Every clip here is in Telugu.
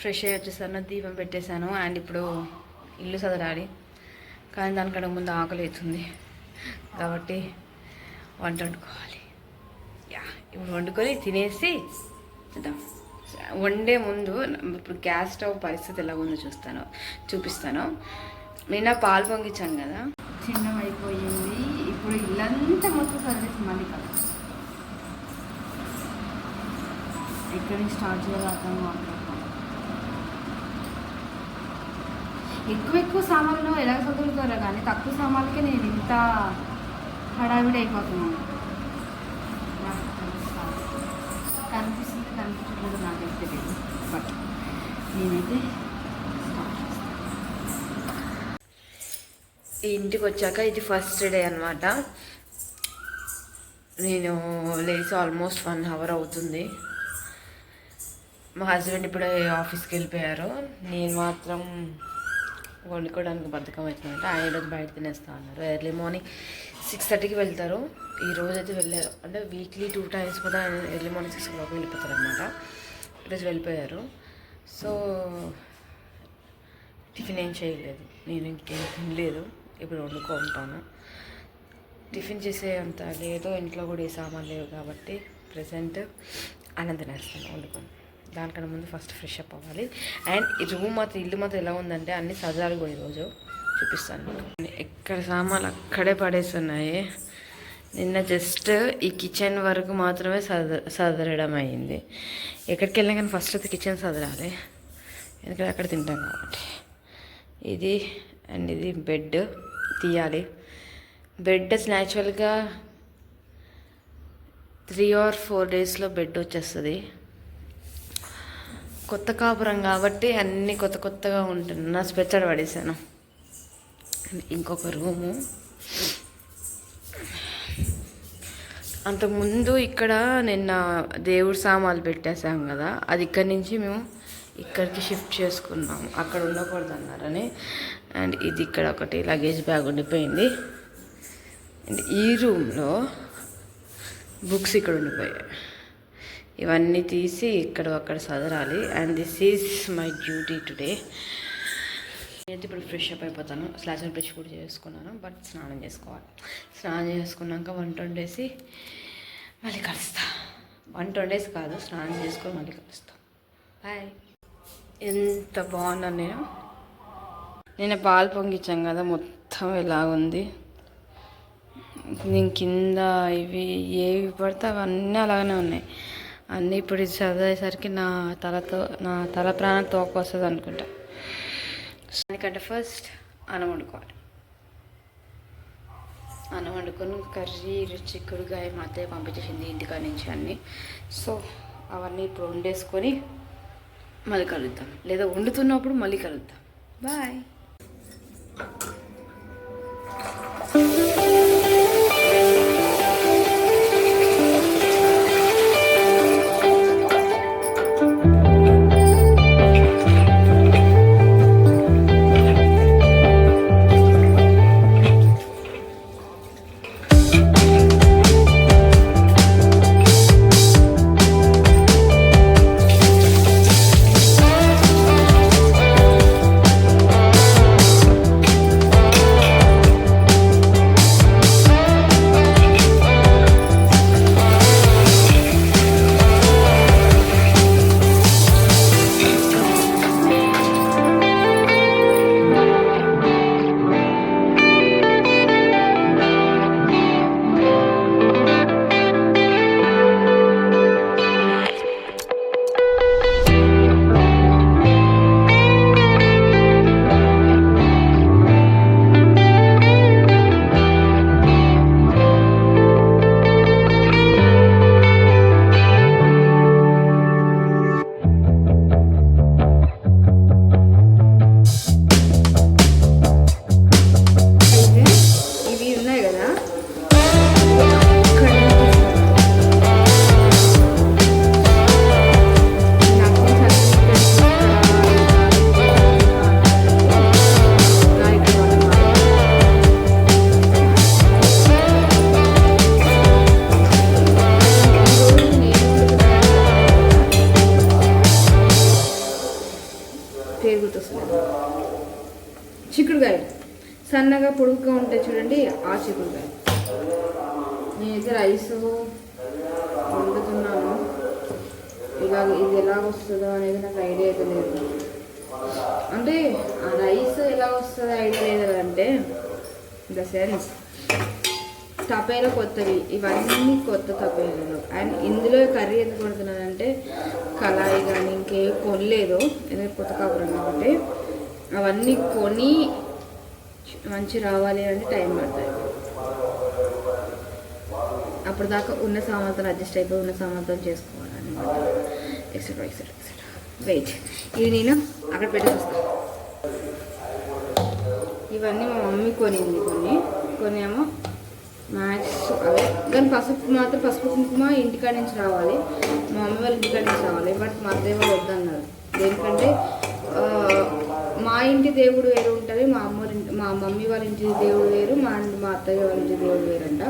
ఫ్రెష్ అయ్యి వచ్చేసాను దీపం పెట్టేశాను అండ్ ఇప్పుడు ఇల్లు చదరాలి కానీ దానికంటే ముందు ఆకలి అవుతుంది. కాబట్టి వంట వండుకోవాలి. యా ఇప్పుడు వండుకొని తినేసి చూద్దాం వండే ముందు ఇప్పుడు గ్యాస్ స్టవ్ పరిస్థితి ఎలా ఉందో చూస్తాను చూపిస్తాను. నిన్న పాలు పొంగించాను కదా. చిన్నం అయిపోయింది. ఇప్పుడు ఇల్లంతా మొత్తం సర్వీస్ మళ్ళీ కదా ఎక్కడి నుంచి స్టార్ట్ చేయాలి అర్థం కావట్లేదు. ఎక్కువ ఎక్కువ సామాన్లు ఎలా చదువుతారో కానీ తక్కువ సామాన్లకే నేను ఇంత హడావిడి అయిపోతున్నాను. కనిపిస్తుంది కనిపించట్లేదు నాకైతే తెలియదు. బట్ నేనైతే ఈ ఇంటికి వచ్చాక ఇది ఫస్ట్ డే అనమాట నేను లేచి ఆల్మోస్ట్ వన్ అవర్ అవుతుంది. మా హస్బెండ్ ఇప్పుడే ఆఫీస్కి వెళ్ళిపోయారు. నేను మాత్రం వండుకోవడానికి బద్ధకం అవుతుందంటే ఆయన ఈరోజు బయట తినేస్తా అన్నారు. ఎర్లీ మార్నింగ్ సిక్స్ థర్టీకి వెళ్తారు. ఈ రోజు అయితే వెళ్ళారు అంటే వీక్లీ టూ టైమ్స్ కూడా ఆయన ఎర్లీ మార్నింగ్ సిక్స్ ఓ వెళ్ళిపోతారు అనమాట ఈరోజు వెళ్ళిపోయారు. సో టిఫిన్ ఏం చేయలేదు. నేను ఇంకేం తినలేదు. ఇప్పుడు వండుకుంటాను టిఫిన్ చేసే అంత లేదు. ఇంట్లో కూడా ఏ సామాన్ లేవు కాబట్టి ప్రజెంట్ అన్నం తినేస్తాను వండుకొని. దానికన్నా ముందు ఫస్ట్ ఫ్రెష్ అప్ అవ్వాలి. అండ్ ఈ రూమ్ మాత్రం ఇల్లు మాత్రం ఎలా ఉందంటే అన్ని సజాలుగా కూడా ఈరోజు చూపిస్తాను ఎక్కడ సామాన్లు అక్కడే పడేస్తున్నాయి. నిన్న జస్ట్ ఈ కిచెన్ వరకు మాత్రమే సద సదరడం అయింది. ఎక్కడికి వెళ్ళినా కానీ ఫస్ట్ అయితే కిచెన్ సదరాలి. ఎందుకంటే అక్కడ తింటాం కాబట్టి. ఇది అండ్ ఇది బెడ్ తీయాలి. బెడ్ న్యాచురల్గా త్రీ ఆర్ ఫోర్ డేస్లో బెడ్ వచ్చేస్తుంది. కొత్త కాపురం కాబట్టి అన్నీ కొత్త కొత్తగా ఉంటుంది. నా స్పెచ్చడ పడేసాను ఇంకొక రూము. అంతకుముందు ఇక్కడ నిన్న దేవుడి సామాన్లు పెట్టేసాం కదా అది ఇక్కడి నుంచి మేము ఇక్కడికి షిఫ్ట్ చేసుకున్నాము. అక్కడ ఉండకూడదు అన్నారని అండ్ ఇది ఇక్కడ ఒకటి లగేజ్ బ్యాగ్ ఉండిపోయింది. అండ్ ఈ రూమ్లో బుక్స్ ఇక్కడ ఉండిపోయాయి. ఇవన్నీ తీసి ఇక్కడ అక్కడ సదరాలి. And this is my duty today నేనైతే ఇప్పుడు ఫ్రెష్ అప్ అయిపోతాను. స్లాచ్ అండ్ బ్రష్ కూడా చేసుకున్నాను బట్ స్నానం చేసుకోవాలి. స్నానం చేసుకున్నాక వంట వండేసి మళ్ళీ కలుస్తా. వంట వండేసి కాదు స్నానం చేసుకొని మళ్ళీ కలుస్తాం. బాయ్ ఎంత బాగున్నాను నేను. నేను పాలు పొంగిచ్చాం కదా మొత్తం ఎలా ఉంది నేను కింద ఇవి ఏవి పడితే అవన్నీ అలాగనే ఉన్నాయి. అన్నీ ఇప్పుడు ఇది చదివేసరికి నా తలతో నా తల ప్రాణం తోక వస్తుంది అనుకుంటా. దానికంటే ఫస్ట్ అన్నం వండుకోవాలి. అన్నం వండుకొని కర్రీ చిక్కుడుకాయ మా అత్తయ్య పంపించేసింది ఇంటికాడ నుంచి అన్నీ. సో అవన్నీ ఇప్పుడు వండేసుకొని మళ్ళీ కలుద్దాం. లేదా వండుతున్నప్పుడు మళ్ళీ కలుద్దాం. బాయ్ సన్నగా పొడుగుగా ఉంటాయి చూడండి ఆ చిక్కుడుకాయ నేనైతే రైస్ వండుతున్నాను. ఇలా ఇది ఎలా వస్తుందో అనేది నాకు ఐడియా అయితే లేదు. అంటే ఆ రైస్ ఎలా వస్తుందో ఐడియా లేదు అంటే ద సెన్స్ తపేలో కొత్తవి ఇవన్నీ కొత్త తపేలు అండ్ ఇందులో కర్రీ ఎందుకు వండుతున్నానంటే కళాయి కానీ ఇంకే కొనలేదు. ఎందుకంటే కొత్త కాపురం కాబట్టి. అవన్నీ కొని మంచి రావాలి అంటే టైం పడుతుంది. అప్పుడు దాకా ఉన్న సామాన్తో అడ్జస్ట్ అయిపోయి ఉన్న సామర్థ్యాలు చేసుకోవాలి అనమాట ఎక్సెట్రా ఎక్సెట్రా ఎక్సెట్రా వెయిట్ ఇవి నేను అక్కడ పెట్టేసి వస్తాను ఇవన్నీ మా మమ్మీ కొనింది కొన్ని. కొన్ని ఏమో మ్యాక్స్ అవే. కానీ పసుపు మాత్రం పసుపు కుంకుమ ఇంటికాడ నుంచి రావాలి. మా మమ్మీ వాళ్ళ ఇంటికాడ నుంచి రావాలి. బట్ మా అత్తయ్య వాళ్ళు వద్దన్నారు. దేనికంటే మా ఇంటి దేవుడు వేరు ఉంటుంది మా అమ్మ మా మమ్మీ వాళ్ళ ఇంటి దేవుడు వేరు మా మా అత్తయ్య వాళ్ళ ఇంటి దేవుడు వేరంట.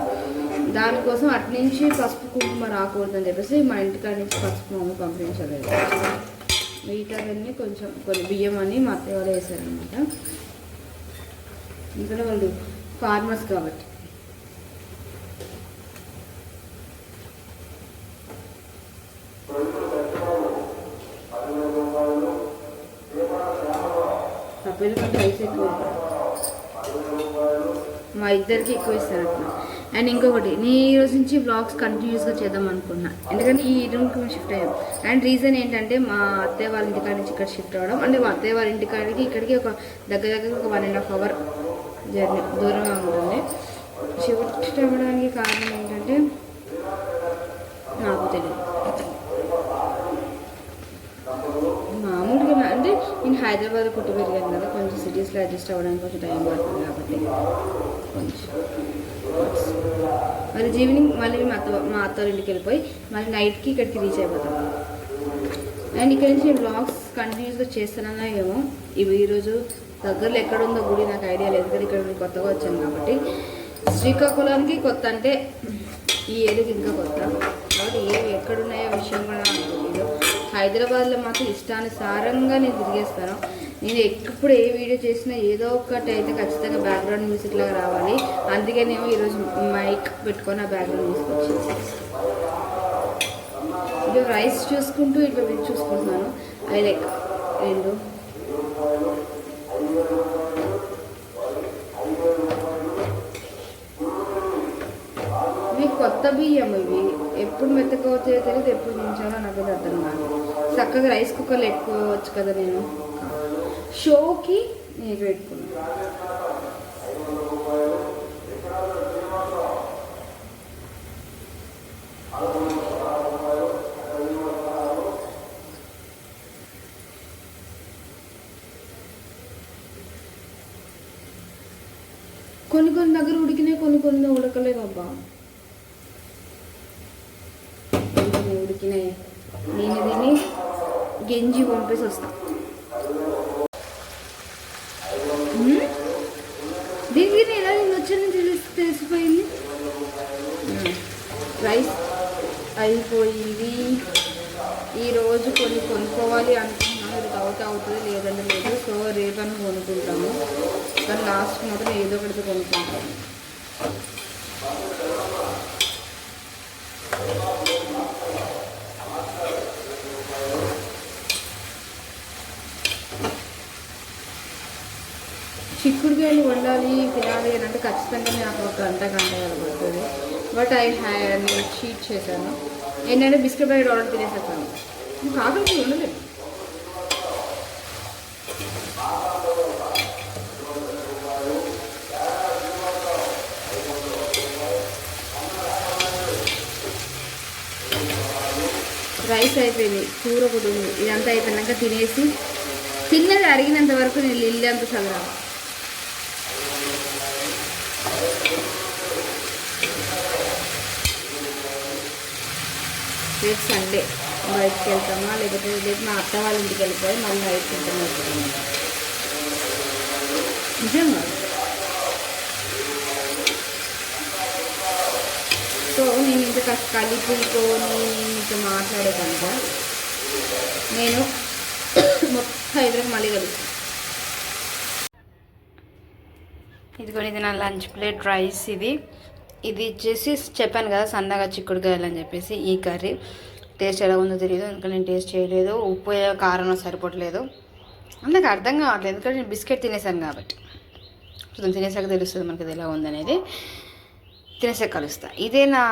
దానికోసం అటు నుంచి పసుపు కుంకుమ రాకూడదని చెప్పేసి మా ఇంటికాడ నుంచి పసుపు మమ్మీ పంపించలేదు. మిగతాదన్నీ కొంచెం కొన్ని బియ్యం అని మా అత్తయ్య వాళ్ళు వేశారనమాట ఎందుకంటే వాళ్ళు ఫార్మర్స్ కాబట్టి. ఇద్దరికి ఎక్కువ ఇస్తారు అట్లా అండ్ ఇంకొకటి నేను ఈ రోజు నుంచి బ్లాగ్స్ కంటిన్యూస్గా చేద్దాం అనుకున్నా ఎందుకంటే ఈ రూమ్కి మేము షిఫ్ట్ అయ్యాం. అండ్ రీజన్ ఏంటంటే మా అత్తయ్య వాళ్ళ ఇంటికాడ నుంచి ఇక్కడ షిఫ్ట్ అవ్వడం అంటే మా అత్తయ్య వాళ్ళ ఇంటికాడికి ఇక్కడికి ఒక దగ్గర దగ్గర ఒక one and half hour journey దూరంగా ఉంటుంది షిఫ్ట్ అవ్వడానికి కారణం ఏంటంటే నాకు తెలియదు. మామూలుగా అంటే నేను హైదరాబాద్ పుట్టి పెరిగాను కదా కొంచెం సిటీస్లో అడ్జస్ట్ అవ్వడానికి కొంచెం టైం పడుతుంది కాబట్టి. కొంచెం మరి ఈవినింగ్ మళ్ళీ మా అత్త మా అత్తవారి ఇంటికి వెళ్ళిపోయి మళ్ళీ నైట్కి ఇక్కడికి రీచ్ అయిపోతాం. అండ్ ఇక్కడ నుంచి బ్లాగ్స్ కంటిన్యూస్గా చేస్తానన్నా ఏమో. ఇవి ఈరోజు దగ్గరలో ఎక్కడ ఉందో గుడి నాకు ఐడియా లేదు కానీ ఇక్కడ కొత్తగా వచ్చాను కాబట్టి. శ్రీకాకుళానికి కొత్త అంటే ఈ ఏడుకి ఇంకా కొత్త. కాబట్టి ఏవి ఎక్కడున్నాయో విషయం కూడా నాకు తెలియదు హైదరాబాద్లో మాత్రం ఇష్టానుసారంగా నేను తిరిగేస్తాను. నేను ఎప్పుడు ఏ వీడియో చేసినా ఏదో ఒకటి అయితే ఖచ్చితంగా బ్యాక్గ్రౌండ్ మ్యూజిక్ లాగా రావాలి. అందుకే నేను ఈరోజు మైక్ పెట్టుకొని ఆ బ్యాక్గ్రౌండ్ మ్యూజిక్ వచ్చేసి. ఇటు రైస్ చూసుకుంటూ ఇటు వీడియో చూసుకుంటున్నాను. అవి లైక్ రెండు. కొత్త బియ్యం ఇవి. ఎప్పుడు మెత్తకవుతాయో తెలియదు ఎప్పుడు దించాలో నాకు అర్థం కాదు. చక్కగా రైస్ కుక్కర్లో వచ్చు కదా నేను. షోకి నేను పెట్టుకున్నాను కొన్ని కొన్ని దగ్గర ఉడికినాయి కొన్ని కొన్ని ఉడకలేవు అబ్బా కొన్ని కొన్ని ఉడికినాయి నేను దీన్ని గెంజి పంపేసి వస్తా ఉమ్? దీనికి నేను తెలిసి తెలిసిపోయింది. రైస్ అయిపోయింది. ఈరోజు కొన్ని కొనుక్కోవాలి అనుకుంటున్నాను. ఇది అవుట్ అవుతుంది లేదంటే లేదు. సో రేపని కొనుక్కుంటాము. కానీ లాస్ట్ మాత్రం ఏదో ఒకటి కొనుక్కుంటాము. చిక్కుడుకాయలు వండాలి తినాలి అని అంటే ఖచ్చితంగా నాకు ఒక గంట గంట పడుతుంది. బట్ ఐ హ్యా నేను చీట్ చేశాను. ఏంటంటే బిస్కెట్ ప్యాకెట్ ఆర్డర్ తినేసేస్తాను నువ్వు కాకపోతే ఉండలేదు. రైస్ అయిపోయింది కూర ఒకటి ఉంది ఇదంతా అయిపోయినాక తినేసి తిన్నది అరిగినంత వరకు నేను ఇల్లు అంత రేపు సండే బయటకు వెళ్తామా? లేకపోతే రేపు మా అత్త వాళ్ళ ఇంటికి వెళ్ళిపోయి మళ్ళీ నైట్ వెళ్తాము? నిజంగా? సో నేను ఇంత కష్ట కలిపికొని మాట్లాడే కనుక నేను మొత్తం హైదరాబాద్ మళ్ళీ కలుస్తాం. ఇదిగోండి ఇది నా లంచ్ ప్లేట్ రైస్ ఇది. ఇది వచ్చేసి చెప్పాను కదా సన్నగా చిక్కుడుకాయలు అని చెప్పేసి ఈ కర్రీ. టేస్ట్ ఎలా ఉందో తెలియదు ఎందుకంటే నేను టేస్ట్ చేయలేదు. ఉప్పు కారం సరిపోవట్లేదు. నాకు అర్థం కావట్లేదు ఎందుకంటే నేను బిస్కెట్ తినేసాను కాబట్టి. చూద్దాం తినేసాక తెలుస్తుంది మనకి ఇది ఎలా ఉందనేది. తినేసాక కలుస్తా. ఇదే నా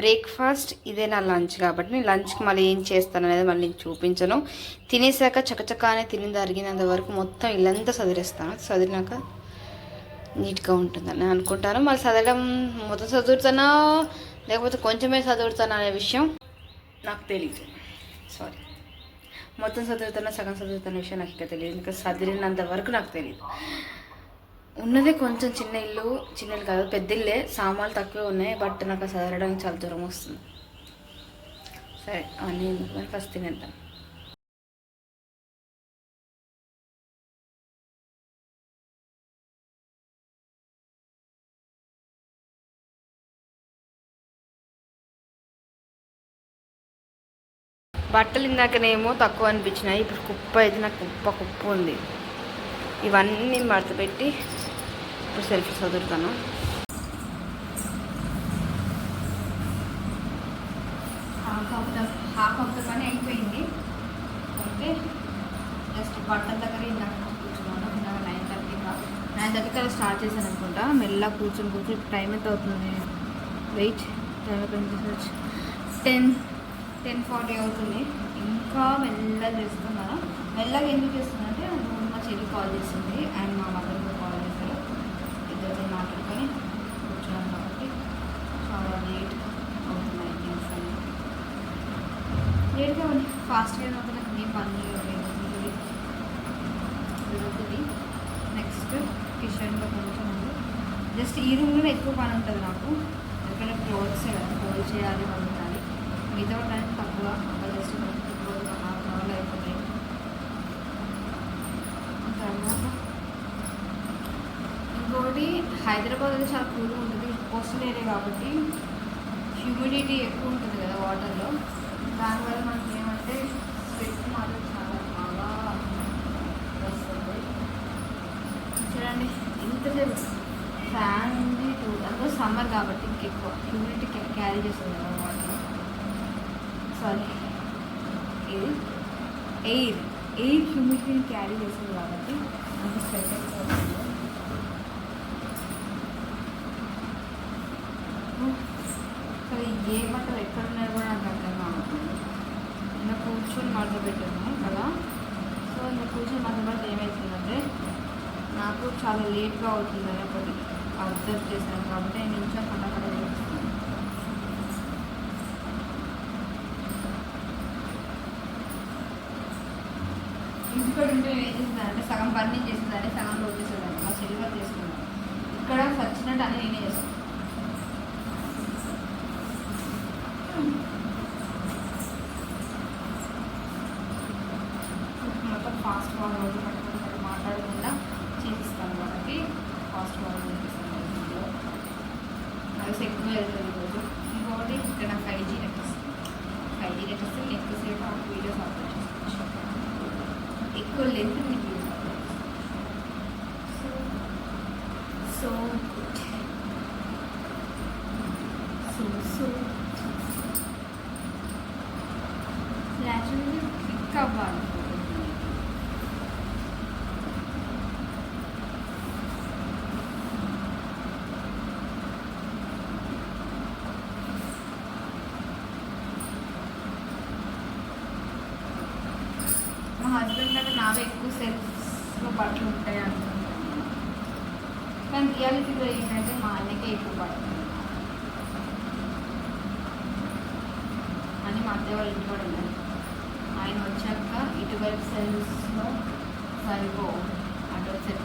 బ్రేక్ఫాస్ట్ ఇదే నా లంచ్ కాబట్టి నేను లంచ్కి మళ్ళీ ఏం చేస్తాను అనేది మళ్ళీ నేను చూపించను. తినేసాక చకచకానే తిని అరిగినంత వరకు మొత్తం ఇల్లంతా సదిరేస్తాను. సదిరినాక నీట్గా ఉంటుందని అనుకుంటాను. మళ్ళీ చదవడం మొత్తం చదువుతానా? లేకపోతే కొంచెమే చదువుతానా అనే విషయం నాకు తెలియదు సారీ మొత్తం చదువుతానా సగం చదువుతున్న విషయం నాకు ఇంకా తెలియదు ఇంకా చదివినంత వరకు నాకు తెలియదు ఉన్నదే కొంచెం చిన్న ఇల్లు చిన్న ఇల్లు కాదు పెద్ద ఇల్లే. సామాన్లు తక్కువే ఉన్నాయి బట్ నాకు చదవడానికి చాలా దూరం వస్తుంది. సరే అవన్నీ ఫస్ట్ తినేద్దాం. బట్టలు ఇందాకనేమో తక్కువ అనిపించినాయి. ఇప్పుడు కుప్ప అయితే నాకు కుప్ప కుప్ప ఉంది. ఇవన్నీ మడత పెట్టి ఇప్పుడు సెల్ఫీ చదువుతాను half of the half of the పని అయిపోయింది. అయితే జస్ట్ బట్టల దగ్గర ఇందాక కూర్చున్నాను. ఇందాక నైన్ థర్టీ నైన్ థర్టీ కల్లా స్టార్ట్ చేశాను అనుకుంటా. మెల్లగా కూర్చొని కూర్చొని ఇప్పుడు టైం ఎంత అవుతుంది? వెయిట్ టైం ఎంత టెన్ టెన్ ఫార్టీ అవుతుంది. ఇంకా మెల్లగా చేస్తున్నాను మెల్లగా ఎందుకు చేస్తున్నానంటే అందులో మా చెల్లి కాల్ చేసింది అండ్ మా మదర్ కాల్ చేశారు. ఇద్దరితో మాట్లాడుకొని కూర్చున్నాం కాబట్టి చాలా లేట్ అవుతున్నాయి థింగ్స్ అని లేట్గా ఉంది. ఫాస్ట్గా అయినప్పుడు నాకు ఏం పని జరుగుతుంది. నెక్స్ట్ కిచెన్లో కొంచెం ఉంది. జస్ట్ ఈ రూమ్లోనే ఎక్కువ పని ఉంటుంది నాకు. ఎందుకంటే క్లోత్స్ క్లోజ్ చేయాలి వండాలి మిగతా టైం తక్కువ జస్ట్ హాఫ్ అన్ అవర్లో అయిపోతాయి తర్వాత ఇంకోటి హైదరాబాద్ అయితే చాలా కూల్గా ఉంటుంది కోస్టల్ ఏరియా కాబట్టి హ్యూమిడిటీ ఎక్కువ ఉంటుంది కదా వాటర్లో దానివల్ల మనకి ఏమంటే స్వెట్ మాత్రం చాలా బాగా వస్తుంది చూడండి ఇంతసేపు ఫ్యాన్ ఉంది టూ అందులో సమ్మర్ కాబట్టి ఇంకెక్కువ హ్యూమిడిటీ క్యారీ చేస్తుంది కదా సారీ ఇది ఎయిర్ ఎయిర్ హ్యూమిడిటీని క్యారీ చేస్తుంది కాబట్టి అంత స్వెట్ ఎక్కువ వస్తుంది సరే ఏ బట్టలు ఎక్కడ ఉన్నాయో కూడా నాకు అర్థం కావట్లేదు. నిన్న కూర్చొని మడత పెట్టాను కదా. సో నిన్న కూర్చొని మడత పెడితే ఏమవుతుందంటే నాకు చాలా లేట్గా అవుతుందని ఒకటి అబ్జర్వ్ చేశాను కాబట్టి నేను ఇంట్లో పండగ ఇక్కడ ఉంటే ఏం చేస్తుందంటే సగం పని నేను చేస్తుందంటే సగం రోజు చేసేదాన్ని మా చెల్లిగా చేసుకున్నాను ఇక్కడ సచ్చినట్టు అని నేనే చేస్తాను మొత్తం ఫాస్ట్ ఫార్వర్డ్ పట్టుకుంటారు మాట్లాడకుండా చేపిస్తాను వాళ్ళకి. ఫాస్ట్ ఫార్వర్డ్ చేపిస్తాను అది ఎక్కువ వెళ్తుంది ఈరోజు ఇంకొకటి ఇక్కడ ఫైవ్ జీ నెట్ వస్తుంది ఫైవ్ జీ నెట్ వస్తే ఎక్కువసేపు ఆ వీడియోస్ అప్లోడ్ చేసుకోవచ్చు ఎక్కువ లెంత్ మీకు use so so good so so actually click అవ్వాలి మా హస్బెండ్ కంటే నావే ఎక్కువ సెల్ఫ్స్లో బట్టలు ఉంటాయి అనుకుంటాను కానీ రియాలిటీలో ఏంటంటే మా అన్నకే ఎక్కువ పడుతుంది. అని మా అత్తయ్య వాళ్ళ కూడా ఉన్నారు. ఆయన వచ్చాక ఇటువైపు సెల్స్లో సరిపో అటు సెల్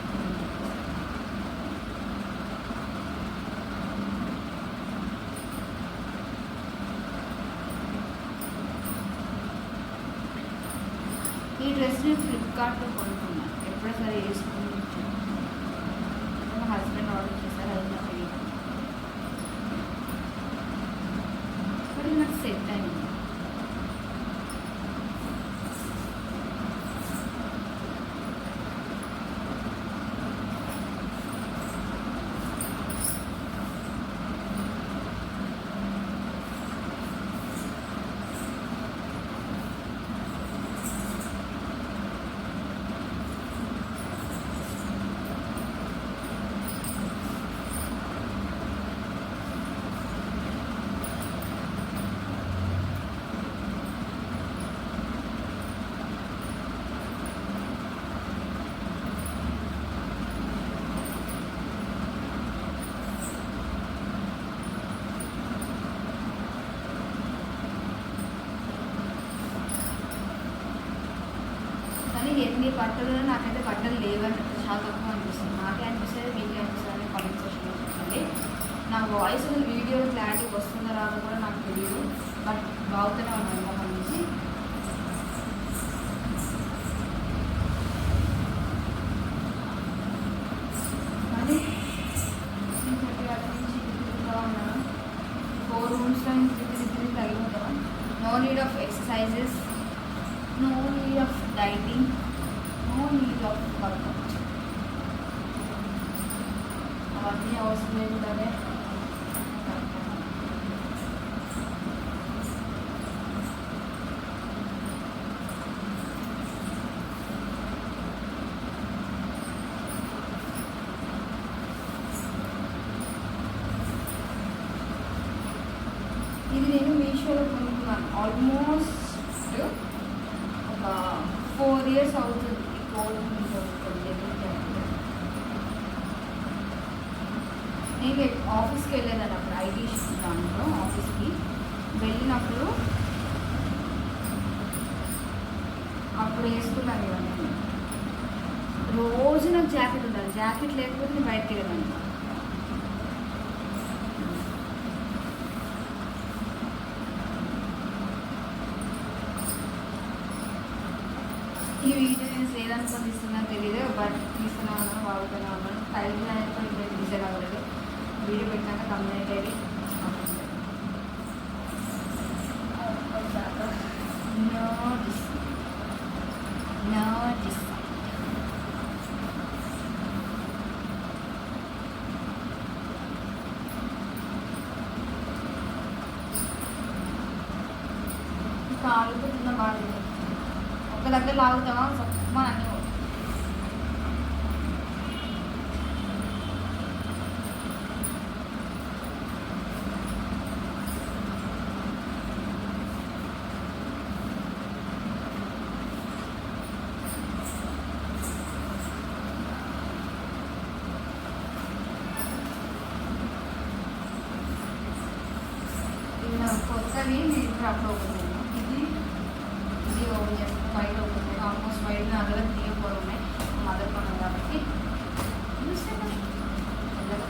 ఈ డ్రెస్ నేను ఫ్లిప్కార్ట్లో కొనుక్కున్నాను ఎప్పుడో సరే వేసుకుని వచ్చాను మా హస్బెండ్ ఆర్డర్ చేశారు అది నాకు తెలియదు బట్ ఇది నాకు సెట్ అయింది కానీ ఎన్ని బట్టలు నాకైతే బట్టలు లేవని చాలా తక్కువ అనిపిస్తుంది నాకే అనిపిస్తుంది మీకే అనిపిస్తుంది కామెంట్ సెక్షన్లో చెప్పండి నా వాయిస్ వీడియో క్లారిటీ వస్తుందో రాదో కూడా నాకు తెలియదు బట్ బాగుతూనే ఉన్నాను మొహం నుంచి మరి ఇంకొకటి అటు నుంచి ఇటు తిరుగుతూ ఉన్నాను ఫోర్ రూమ్స్లో ఇంటి తిరిగి తిరిగి తగిలి ఉంటాను no need of exercises no need of dieting no need of workout అవన్నీ అవసరం లేకుండానే ఇది నేను మీషోలో కొనుక్కున్నాను. ఆల్మోస్ట్ ఒక ఫోర్ ఇయర్స్ అవుతుంది. కోడ్ నేను ఆఫీస్కి వెళ్ళేదాన్ని అప్పుడు ఐటీ దాంట్లో ఆఫీస్కి. వెళ్ళినప్పుడు అప్పుడు వేసుకున్నాను ఇవన్నీ. రోజు నాకు జాకెట్ ఉండాలి. జాకెట్ లేకపోతే నేను బయటకు వెళ్ళాను. ఈ వీడియో నేను లేదనుకొని తీస్తున్నాను తెలియదు బట్ తీసుకున్నా ఉన్నాను వాడుకున్నా ఉన్నాను టైం అనేది ఇంకా డిసైడ్ అవ్వలేదు వీడియో పెట్టినాక కంప్లైంట్ అయ్యి నో డిస్ నో డిస్ కాలుతో తిన్న బాగా ఒక లాగుతావా? సమ్మా అన్ని కొత్తవి నేను ఇప్పుడు అప్పుడు ఒకటి ఇది ఇది ఓపెన్ చేస్తాను బయట ఓపెన్ చేస్తాను ఆల్మోస్ట్ బయట నా దగ్గర త్రీ ఫోర్ ఉన్నాయి మదర్ కొన్నాం కాబట్టి చూస్తే మరి. మెల్లగా.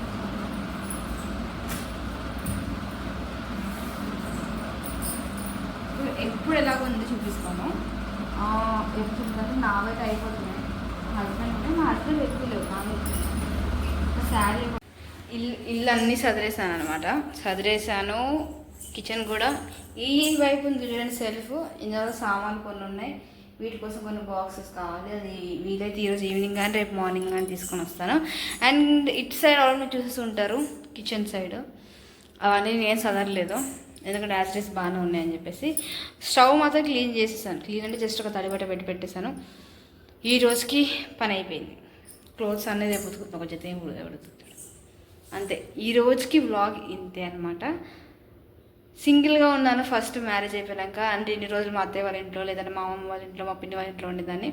ఇప్పుడు ఎప్పుడు ఎలాగో ఉంది చూపిస్తాను. ఎప్పుడు అంటే నావైతే అయిపోతున్నాయి హస్బెండ్ ఉంటే మా హస్బెండ్ ఎక్కువ లేవు నావే. శారీ ఇల్లు ఇల్లు అన్నీ సదిరేసాను అనమాట సదిరేసాను కిచెన్ కూడా. ఈ వైపు ఉంది చూడండి సెల్ఫ్. ఇందులో సామాన్లు కొన్ని ఉన్నాయి. వీటి కోసం కొన్ని బాక్సెస్ కావాలి. అది వీలైతే ఈరోజు ఈవినింగ్ కానీ రేపు మార్నింగ్ కానీ తీసుకొని వస్తాను. అండ్ ఇటు సైడ్ ఆల్రెడీ చూసేసి ఉంటారు కిచెన్ సైడ్ అవన్నీ నేను సదరలేదు. ఎందుకంటే యాసిడ్స్ బాగానే ఉన్నాయని చెప్పేసి స్టవ్ మాత్రం క్లీన్ చేసేసాను. క్లీన్ అంటే జస్ట్ ఒక తడిబట్ట పెట్టి పెట్టేశాను. ఈ రోజుకి పని అయిపోయింది. క్లోత్స్ అనేది ఉతుకుతున్నా కొంచెం ఏం ఉడుకుతుంది అంతే. ఈ రోజుకి వ్లాగ్ ఇంతే అనమాట సింగిల్గా ఉన్నాను ఫస్ట్ మ్యారేజ్ అయిపోయాక అంటే ఇన్ని రోజులు మా అత్తయ్య వాళ్ళ ఇంట్లో లేదంటే మా అమ్మమ్మ వాళ్ళ ఇంట్లో మా పిన్ని వాళ్ళ ఇంట్లో ఉండేదాన్ని.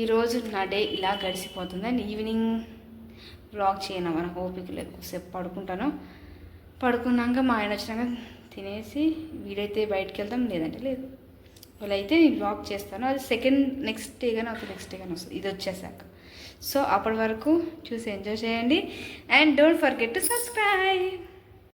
ఈరోజు నా డే ఇలా గడిచిపోతుంది. అండ్ ఈవినింగ్ వ్లాగ్ చేయను మనకు ఓపిక లేదు. సేపు పడుకుంటాను. పడుకున్నాక మా ఆయన వచ్చినాక తినేసి వీలైతే బయటికి వెళ్తాం లేదంటే లేదు. వాళ్ళు అయితే నేను వాక్ చేస్తాను. అది సెకండ్ నెక్స్ట్ డే కానీ ఒక నెక్స్ట్ డే కానీ వస్తుంది. ఇది వచ్చేసాక. సో అప్పటి వరకు చూసి ఎంజాయ్ చేయండి. And don't forget to subscribe